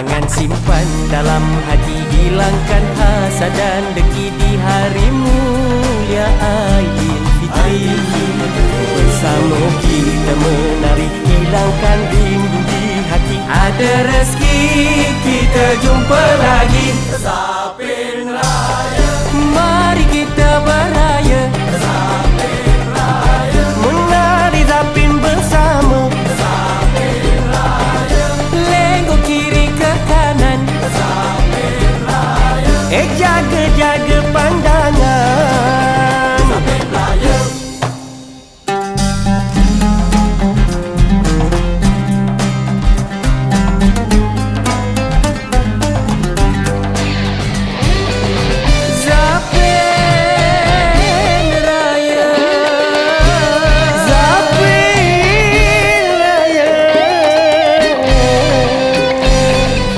Jangan simpan dalam hati Hilangkan hasad dan deki Di hari mulia Aidilfitri Bersama kita menari Hilangkan rindu di hati. Ada rezeki kita jumpa lagi A jug jug